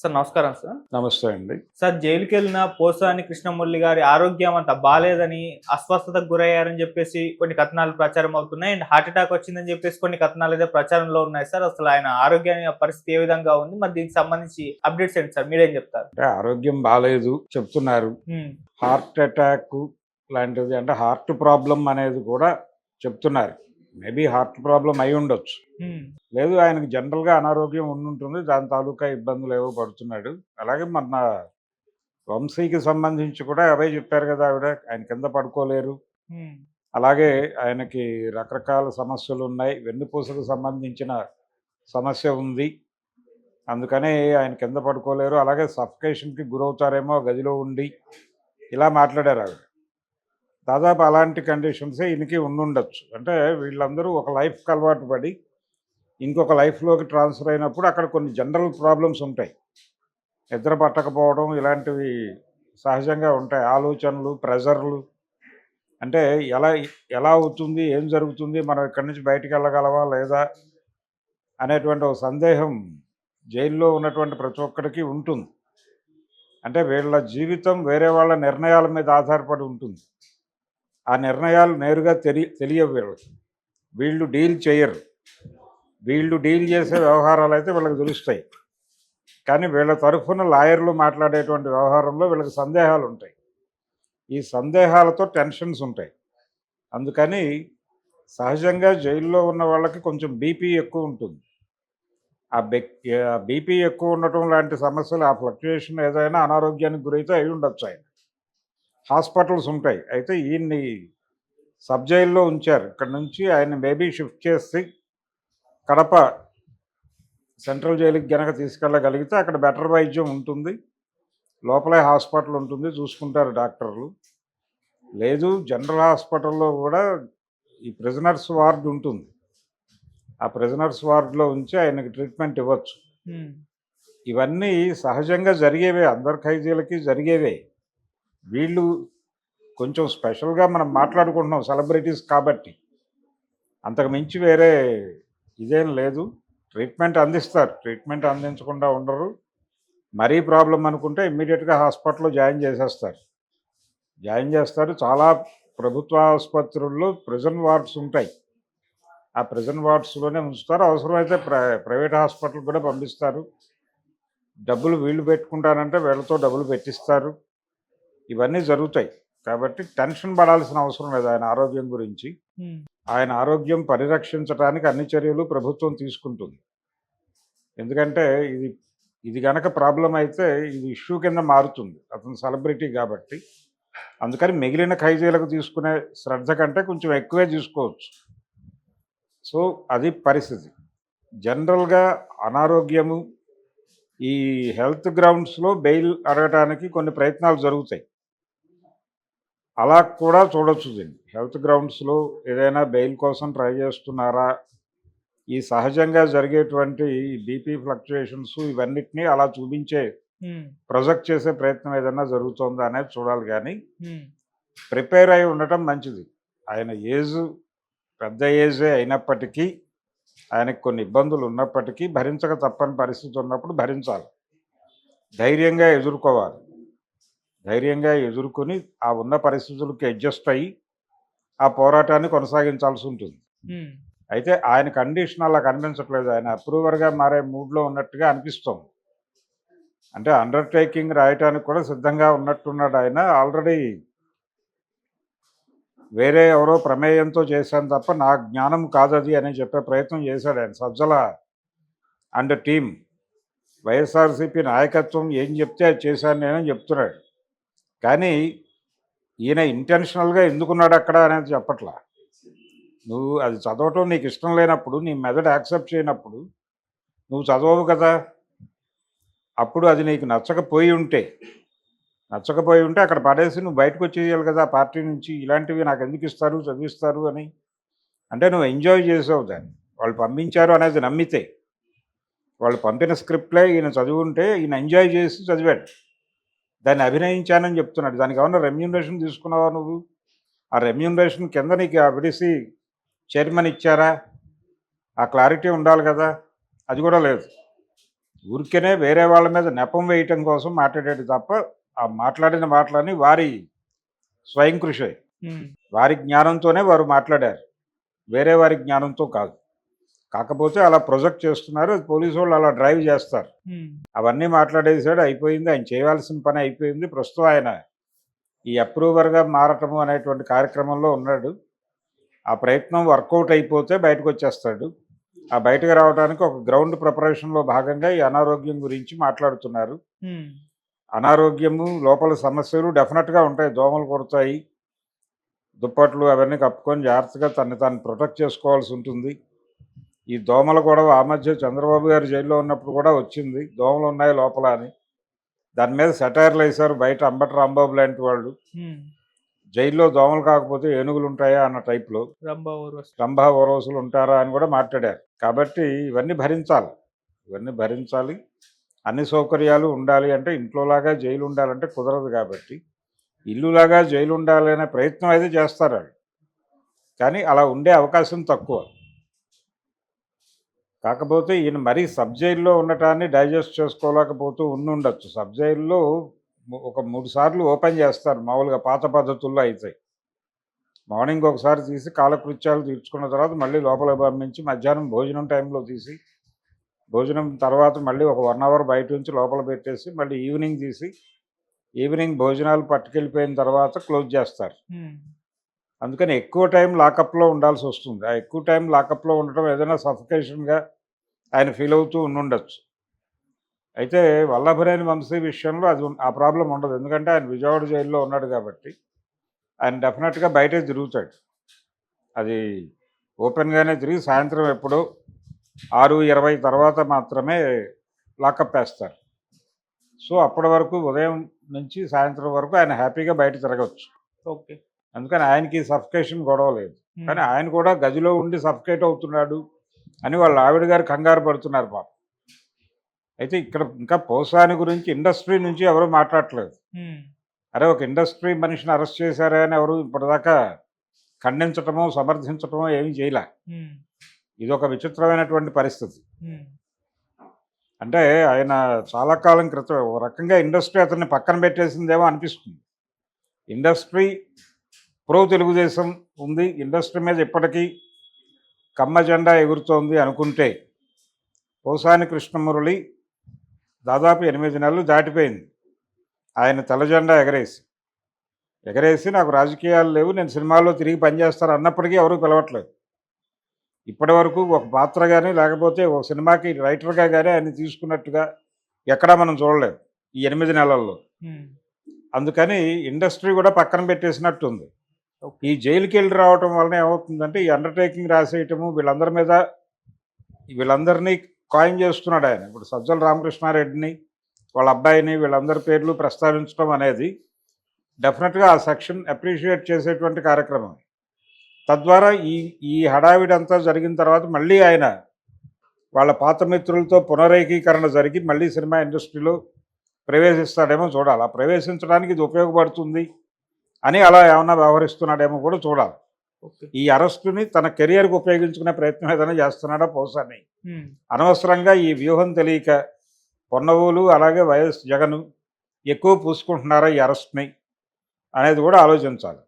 Sir నమస్కారం sir. నమస్తే అండి. సార్ జైలుకి వెళ్ళిన పోసాని కృష్ణమురళి గారి ఆరోగ్యం అంత బాగాలేదని అస్వస్థతకు గురయ్యారని చెప్పేసి కొన్ని కథనాలు ప్రచారం అవుతున్నాయి. అండ్ హార్ట్ అటాక్ వచ్చిందని చెప్పేసి కొన్ని కథనాలు అయితే ప్రచారంలో ఉన్నాయి సార్. అసలు ఆయన ఆరోగ్యాన్ని పరిస్థితి ఏ విధంగా ఉంది? మరి దీనికి సంబంధించి అప్డేట్స్ ఏంటి సార్? మీరేం చెప్తారు? అంటే ఆరోగ్యం బాగాలేదు చెప్తున్నారు. హార్ట్ అటాక్ లాంటిది అంటే హార్ట్ ప్రాబ్లం అనేది కూడా చెప్తున్నారు. మేబీ హార్ట్ ప్రాబ్లం అయి ఉండొచ్చు. లేదు ఆయనకు జనరల్గా అనారోగ్యం ఉండుంటుంది దాని తాలూకా ఇబ్బందులు ఏవో పడుతున్నాడు. అలాగే మన వంశీకి సంబంధించి కూడా అవే చెప్పారు కదా ఆవిడ ఆయన కింద పడుకోలేరు. అలాగే ఆయనకి రకరకాల సమస్యలు ఉన్నాయి వెన్నుపూసకు సంబంధించిన సమస్య ఉంది. అందుకనే ఆయన కింద పడుకోలేరు. అలాగే సఫికేషన్కి గురవుతారేమో గదిలో ఉండి. ఇలా మాట్లాడారు ఆవిడ. దాదాపు అలాంటి కండిషన్సే ఇనికి ఉండుండొచ్చు. అంటే వీళ్ళందరూ ఒక లైఫ్కి అలవాటు పడి ఇంకొక లైఫ్లోకి ట్రాన్స్ఫర్ అయినప్పుడు అక్కడ కొన్ని జనరల్ ప్రాబ్లమ్స్ ఉంటాయి. నిద్ర పట్టకపోవడం ఇలాంటివి సహజంగా ఉంటాయి. ఆలోచనలు ప్రెజర్లు. అంటే ఎలా ఎలా అవుతుంది ఏం జరుగుతుంది మనం ఇక్కడి నుంచి బయటికి వెళ్ళగలవా లేదా అనేటువంటి ఒక సందేహం జైల్లో ఉన్నటువంటి ప్రతి ఒక్కరికి ఉంటుంది. అంటే వీళ్ళ జీవితం వేరే వాళ్ళ నిర్ణయాల మీద ఆధారపడి ఉంటుంది. ఆ నిర్ణయాలు నేరుగా తెలి తెలియవు. వీళ్ళు డీల్ చేయరు. వీళ్ళు డీల్ చేసే వ్యవహారాలు అయితే వీళ్ళకి తెలుస్తాయి. కానీ వీళ్ళ తరఫున లాయర్లు మాట్లాడేటువంటి వ్యవహారంలో వీళ్ళకి సందేహాలు ఉంటాయి. ఈ సందేహాలతో టెన్షన్స్ ఉంటాయి. అందుకని సహజంగా జైల్లో ఉన్న వాళ్ళకి కొంచెం బీపీ ఎక్కువ ఉంటుంది. ఆ బెక్ బీపీ ఎక్కువ ఉండటం లాంటి సమస్యలు ఆ ఫ్లక్చుయేషన్ ఏదైనా అనారోగ్యానికి గురైతే అయి ఉండొచ్చు ఆయన. హాస్పిటల్స్ ఉంటాయి. అయితే ఈయన్ని సబ్ జైల్లో ఉంచారు. ఇక్కడ నుంచి ఆయన మేబీ షిఫ్ట్ చేసి కడప సెంట్రల్ జైలుకి గనక తీసుకెళ్ళగలిగితే అక్కడ బెటర్ వైద్యం ఉంటుంది. లోపలే హాస్పిటల్ ఉంటుంది. చూసుకుంటారు డాక్టర్లు. లేదు జనరల్ హాస్పిటల్లో కూడా ఈ ప్రిజనర్స్ వార్డ్ ఉంటుంది. ఆ ప్రిజనర్స్ వార్డులో ఉంచి ఆయనకి ట్రీట్మెంట్ ఇవ్వచ్చు. ఇవన్నీ సహజంగా జరిగేవే. అందరి ఖైదీలకి జరిగేవే. వీళ్ళు కొంచెం స్పెషల్గా మనం మాట్లాడుకుంటున్నాం సెలబ్రిటీస్ కాబట్టి. అంతకు మించి వేరే ఇదేం లేదు. ట్రీట్మెంట్ అందిస్తారు. ట్రీట్మెంట్ అందించకుండా ఉండరు. మరీ ప్రాబ్లం అనుకుంటే ఇమ్మీడియట్గా హాస్పిటల్లో జాయిన్ చేసేస్తారు. జాయిన్ చేస్తారు. చాలా ప్రభుత్వ ఆసుపత్రుల్లో ప్రిజన్ వార్డ్స్ ఉంటాయి. ఆ ప్రిజన్ వార్డ్స్లోనే ఉంచుతారు. అవసరమైతే ప్ర ప్రైవేట్ హాస్పిటల్ కూడా పంపిస్తారు. డబ్బులు వీళ్ళు పెట్టుకుంటారంటే వీళ్ళతో డబ్బులు పెట్టిస్తారు. ఇవన్నీ జరుగుతాయి. కాబట్టి టెన్షన్ పడాల్సిన అవసరం లేదు ఆయన ఆరోగ్యం గురించి. ఆయన ఆరోగ్యం పరిరక్షించడానికి అన్ని చర్యలు ప్రభుత్వం తీసుకుంటుంది. ఎందుకంటే ఇది ఇది గనక ప్రాబ్లం అయితే ఇది ఇష్యూ కింద మారుతుంది. అతను సెలబ్రిటీ కాబట్టి. అందుకని మిగిలిన ఖైదీలకు తీసుకునే శ్రద్ధ కంటే కొంచెం ఎక్కువే తీసుకోవచ్చు. సో అది పరిస్థితి. జనరల్గా అనారోగ్యము ఈ హెల్త్ గ్రౌండ్స్లో బెయిల్ అడగటానికి కొన్ని ప్రయత్నాలు జరుగుతాయి. అలా కూడా చూడొచ్చు దీన్ని. హెల్త్ గ్రౌండ్స్లో ఏదైనా బెయిల్ కోసం ట్రై చేస్తున్నారా? ఈ సహజంగా జరిగేటువంటి బీపీ ఫ్లక్చుయేషన్స్ ఇవన్నిటినీ అలా చూపించే ప్రొజెక్ట్ చేసే ప్రయత్నం ఏదైనా జరుగుతుందా అనేది చూడాలి కానీ ప్రిపేర్ అయి ఉండటం మంచిది. ఆయన ఏజ్ పెద్ద ఏజే అయినప్పటికీ ఆయనకు కొన్ని ఇబ్బందులు ఉన్నప్పటికీ భరించక తప్పని పరిస్థితి ఉన్నప్పుడు భరించాలి. ధైర్యంగా ఎదుర్కోవాలి. ధైర్యంగా ఎదుర్కొని ఆ ఉన్న పరిస్థితులకి అడ్జస్ట్ అయ్యి ఆ పోరాటాన్ని కొనసాగించాల్సి ఉంటుంది. అయితే ఆయన కండిషన్ అలా కనిపించట్లేదు. ఆయన అప్రూవర్గా మారే మూడ్లో ఉన్నట్టుగా అనిపిస్తుంది. అంటే అండర్టేకింగ్ రాయటానికి కూడా సిద్ధంగా ఉన్నట్టున్నాడు ఆయన. ఆల్రెడీ వేరే ఎవరో ప్రమేయంతో చేశాను తప్ప నా జ్ఞానం కాదది అని చెప్పే ప్రయత్నం చేశాడు ఆయన. సజ్జల అండ్ టీం వైఎస్ఆర్సీపీ నాయకత్వం ఏం చెప్తే అది చేశాను నేనని చెప్తున్నాడు. కానీ ఈయన ఇంటెన్షనల్గా ఎందుకున్నాడు అక్కడ అనేది చెప్పట్లా. నువ్వు అది చదవటం నీకు ఇష్టం లేనప్పుడు నీ మెదడు యాక్సెప్ట్ చేయనప్పుడు నువ్వు చదవవు కదా. అప్పుడు అది నీకు నచ్చకపోయి ఉంటే నచ్చకపోయి ఉంటే అక్కడ పడేసి నువ్వు బయటకు వచ్చేయాలి కదా పార్టీ నుంచి. ఇలాంటివి నాకు ఎందుకు ఇస్తారు చదివిస్తారు అని. అంటే నువ్వు ఎంజాయ్ చేసావు దాన్ని. వాళ్ళు పంపించారు అనేది నమ్మితే వాళ్ళు పంపిన స్క్రిప్ట్లే ఈయన చదువుంటే ఈయన ఎంజాయ్ చేసి చదివాడు. దాన్ని అభినయించానని చెప్తున్నాడు. దానికి ఏమన్నా రెమ్యూనరేషన్ తీసుకున్నావా నువ్వు? ఆ రెమ్యూనరేషన్ కింద నీకు ఆ విడిసి చైర్మన్ ఇచ్చారా? ఆ క్లారిటీ ఉండాలి కదా. అది కూడా లేదు. ఊరికేనే వేరే వాళ్ళ మీద నెపం వేయటం కోసం మాట్లాడాడు తప్ప ఆ మాట్లాడిన మాటలని వారి స్వయం కృషి. వారి జ్ఞానంతోనే వారు మాట్లాడారు. వేరే వారి జ్ఞానంతో కాదు. కాకపోతే అలా ప్రొజెక్ట్ చేస్తున్నారు పోలీసు వాళ్ళు అలా డ్రైవ్ చేస్తారు. అవన్నీ మాట్లాడేసాడు అయిపోయింది ఆయన చేయవలసిన పని అయిపోయింది. ప్రస్తుతం ఆయన ఈ అప్రూవర్గా మారటము అనేటువంటి కార్యక్రమంలో ఉన్నాడు. ఆ ప్రయత్నం వర్కౌట్ అయిపోతే బయటకు వచ్చేస్తాడు. ఆ బయటకు రావడానికి ఒక గ్రౌండ్ ప్రిపరేషన్లో భాగంగా ఈ అనారోగ్యం గురించి మాట్లాడుతున్నారు. అనారోగ్యము లోపల సమస్యలు డెఫినెట్గా ఉంటాయి. దోమలు కొడతాయి దుప్పట్లు అవన్నీ కప్పుకొని జాగ్రత్తగా తన్ని తాను ప్రొటెక్ట్ చేసుకోవాల్సి ఉంటుంది. ఈ దోమల గొడవ ఆ మధ్య చంద్రబాబు గారు జైల్లో ఉన్నప్పుడు కూడా వచ్చింది. దోమలు ఉన్నాయి లోపల అని. దాని మీద సెటైర్లు వేశారు బయట అంబటి రాంబాబు లాంటి వాళ్ళు. జైల్లో దోమలు కాకపోతే ఏనుగులు ఉంటాయా అన్న టైప్లో. రంభా ఓరోసులు ఉంటారా అని కూడా మాట్లాడారు. కాబట్టి ఇవన్నీ భరించాలి. ఇవన్నీ భరించాలి. అన్ని సౌకర్యాలు ఉండాలి అంటే ఇంట్లోలాగా జైలు ఉండాలంటే కుదరదు కాబట్టి ఇల్లులాగా జైలు ఉండాలి అనే ప్రయత్నం అయితే చేస్తారు కానీ అలా ఉండే అవకాశం తక్కువ. కాకపోతే ఈయన మరీ సబ్ జైల్లో ఉండటాన్ని డైజెస్ట్ చేసుకోలేకపోతూ ఉండి ఉండొచ్చు సబ్ జైల్లో ఒక మూడు సార్లు ఓపెన్ చేస్తారు. మామూలుగా పాత పద్ధతుల్లో అయితే. మార్నింగ్ ఒకసారి తీసి కాలకృత్యాలు తీర్చుకున్న తర్వాత మళ్ళీ లోపల పంపించి మధ్యాహ్నం భోజనం టైంలో తీసి భోజనం తర్వాత మళ్ళీ ఒక వన్ అవర్ బయట నుంచి లోపల పెట్టేసి మళ్ళీ ఈవినింగ్ తీసి ఈవినింగ్ భోజనాలు పట్టుకెళ్ళిపోయిన తర్వాత క్లోజ్ చేస్తారు. అందుకని ఎక్కువ టైం లాకప్లో ఉండాల్సి వస్తుంది. ఆ ఎక్కువ టైం లాకప్లో ఉండటం ఏదైనా సఫికేషన్గా ఆయన ఫీల్ అవుతూ ఉండుండొచ్చు. అయితే వల్లభరేని వంశీ విషయంలో అది ఆ ప్రాబ్లం ఉండదు. ఎందుకంటే ఆయన విజయవాడ జైల్లో ఉన్నాడు కాబట్టి ఆయన డెఫినెట్గా బయటే తిరుగుతాడు. అది ఓపెన్గానే తిరిగి సాయంత్రం ఎప్పుడో ఆరు ఇరవై తర్వాత మాత్రమే లాకప్ వేస్తారు. సో అప్పటి వరకు ఉదయం నుంచి సాయంత్రం వరకు ఆయన హ్యాపీగా బయట తిరగవచ్చు. ఓకే. అందుకని ఆయనకి సఫికేషన్ గొడవ లేదు. కానీ ఆయన కూడా గదిలో ఉండి సఫికేట్ అవుతున్నాడు అని వాళ్ళ ఆవిడ గారు కంగారు పడుతున్నారు పాప. అయితే ఇక్కడ ఇంకా పోసాని గురించి ఇండస్ట్రీ నుంచి ఎవరు మాట్లాడట్లేదు. ఉమ్, అరే ఒక ఇండస్ట్రీ మనిషిని అరెస్ట్ చేశారే అని ఎవరు ఇప్పటిదాకా ఖండించటమో సమర్థించటమో ఏమీ చేయలే. ఇది ఒక విచిత్రమైనటువంటి పరిస్థితి. అంటే ఆయన చాలా కాలం క్రితం ఒక రకంగా ఇండస్ట్రీ అతన్ని పక్కన పెట్టేసిందేమో అనిపిస్తుంది. ఇండస్ట్రీ ప్రో తెలుగుదేశం ఉంది. ఇండస్ట్రీ మీద ఇప్పటికీ కమ్మ జెండా ఎగురుతోంది అనుకుంటే పోసాని కృష్ణమురళి దాదాపు ఎనిమిది నెలలు దాటిపోయింది. ఆయన తెల్ల జెండా ఎగరేసి. ఎగరేసి నాకు రాజకీయాలు లేవు. నేను సినిమాల్లో తిరిగి పనిచేస్తాను అన్నప్పటికీ ఎవరూ పిలవట్లేదు. ఇప్పటి వరకు ఒక పాత్ర కానీ లేకపోతే ఒక సినిమాకి రైటర్గా కానీ ఆయన తీసుకున్నట్టుగా ఎక్కడా మనం చూడలేదు ఈ ఎనిమిది నెలల్లో. అందుకని ఇండస్ట్రీ కూడా పక్కన పెట్టేసినట్టుంది. ఈ జైలుకి వెళ్ళి రావటం వలన ఏమవుతుందంటే ఈ అండర్టేకింగ్ రాసేయటము వీళ్ళందరి మీద వీళ్ళందరినీ కాయిన్ చేస్తున్నాడు ఆయన. ఇప్పుడు సజ్జల రామకృష్ణారెడ్డిని వాళ్ళ అబ్బాయిని వీళ్ళందరి పేర్లు ప్రస్తావించడం అనేది డెఫినెట్గా ఆ సెక్షన్ అప్రిషియేట్ చేసేటువంటి కార్యక్రమం. తద్వారా ఈ ఈ హడావిడి అంతా జరిగిన తర్వాత మళ్ళీ ఆయన వాళ్ళ పాత మిత్రులతో పునరేకీకరణ జరిగి మళ్ళీ సినిమా ఇండస్ట్రీలో ప్రవేశిస్తాడేమో చూడాలి. ఆ ప్రవేశించడానికి ఇది ఉపయోగపడుతుంది. అని అలా ఏమన్నా వ్యవహరిస్తున్నాడేమో కూడా చూడాలి. ఈ అరెస్టుని తన కెరియర్కి ఉపయోగించుకునే ప్రయత్నం ఏదైనా చేస్తున్నాడా పోసాని అనవసరంగా ఈ వ్యూహం తెలియక పొన్నవోలు అలాగే వైఎస్ జగన్ ఎక్కువ పూసుకుంటున్నారా ఈ అరెస్ట్ని అనేది కూడా ఆలోచించాలి.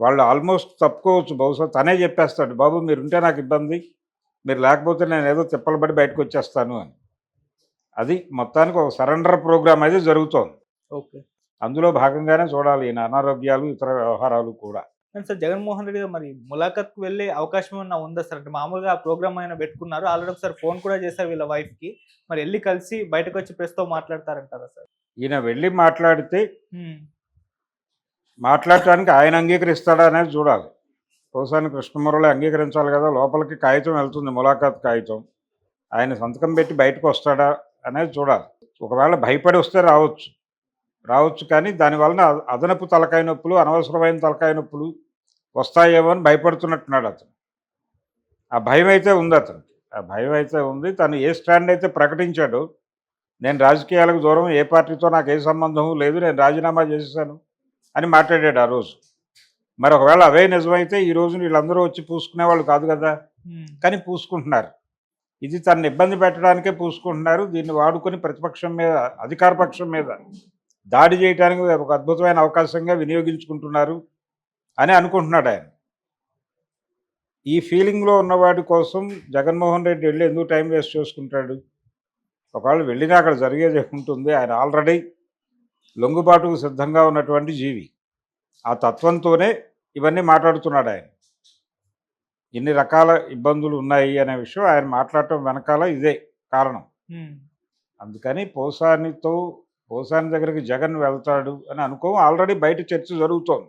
వాళ్ళు ఆల్మోస్ట్ తప్పుకోవచ్చు బహుశా తనే చెప్పేస్తాడు బాబు మీరు ఉంటే నాకు ఇబ్బంది మీరు లేకపోతే నేను ఏదో తిప్పలు పడి బయటకు వచ్చేస్తాను అని. అది మొత్తానికి ఒక సరెండర్ ప్రోగ్రామ్ అయితే జరుగుతోంది. ఓకే. అందులో భాగంగానే చూడాలి ఈయన అనారోగ్యాలు ఇతర వ్యవహారాలు కూడా. సార్ జగన్మోహన్ రెడ్డి గారు మరి ములాఖత్ వెళ్ళే అవకాశం ఏమన్నా ఉందా సార్? అంటే మామూలుగా ఆ ప్రోగ్రామ్ అయినా పెట్టుకున్నారు. ఆల్రెడీ ఒకసారి ఫోన్ కూడా చేశారు వీళ్ళ వైఫ్కి మరి వెళ్ళి కలిసి బయటకు వచ్చి press తో మాట్లాడతారంటారా సార్? ఈయన వెళ్ళి మాట్లాడితే మాట్లాడటానికి ఆయన అంగీకరిస్తాడా అనేది చూడాలి. పోసాని కృష్ణమురళి అంగీకరించాలి కదా లోపలికి కాగితం వెళ్తుంది ములాఖాత్ కాగితం. ఆయన సంతకం పెట్టి బయటకు వస్తాడా అనేది చూడాలి. ఒకవేళ భయపడి వస్తే రావచ్చు. రావచ్చు కానీ దానివలన అదనపు తలకాయ నొప్పులు అనవసరమైన తలకాయ నొప్పులు వస్తాయేమో అని భయపడుతున్నట్టున్నాడు అతను. ఆ భయం అయితే ఉంది అతనికి. ఆ భయం అయితే ఉంది. తను ఏ స్టాండ్ అయితే ప్రకటించాడో నేను రాజకీయాలకు దూరం ఏ పార్టీతో నాకు ఏ సంబంధం లేదు నేను రాజీనామా చేసేసాను అని మాట్లాడాడు ఆ రోజు. మరి ఒకవేళ అవే నిజమైతే ఈ రోజు వీళ్ళందరూ వచ్చి పూసుకునే వాళ్ళు కాదు? కదా కానీ పూసుకుంటున్నారు. ఇది తనని ఇబ్బంది పెట్టడానికే పూసుకుంటున్నారు. దీన్ని వాడుకొని ప్రతిపక్షం మీద అధికార పక్షం మీద దాడి చేయడానికి ఒక అద్భుతమైన అవకాశంగా వినియోగించుకుంటున్నారు అని అనుకుంటున్నాడు ఆయన. ఈ ఫీలింగ్లో ఉన్నవాడి కోసం జగన్మోహన్ రెడ్డి వెళ్ళి ఎందుకు టైం వేస్ట్ చేసుకుంటాడు? ఒకవేళ వెళ్ళినా అక్కడ జరిగేది ఉంటుంది ఆయన ఆల్రెడీ లొంగుబాటుకు సిద్ధంగా ఉన్నటువంటి జీవి. ఆ తత్వంతోనే ఇవన్నీ మాట్లాడుతున్నాడు ఆయన. ఇన్ని రకాల ఇబ్బందులు ఉన్నాయి అనే విషయం ఆయన మాట్లాడటం వెనకాల ఇదే కారణం. అందుకని పోసానితో పోసాని దగ్గరికి జగన్ వెళ్తాడు అని అనుకో ఆల్రెడీ బయట చర్చ జరుగుతోంది.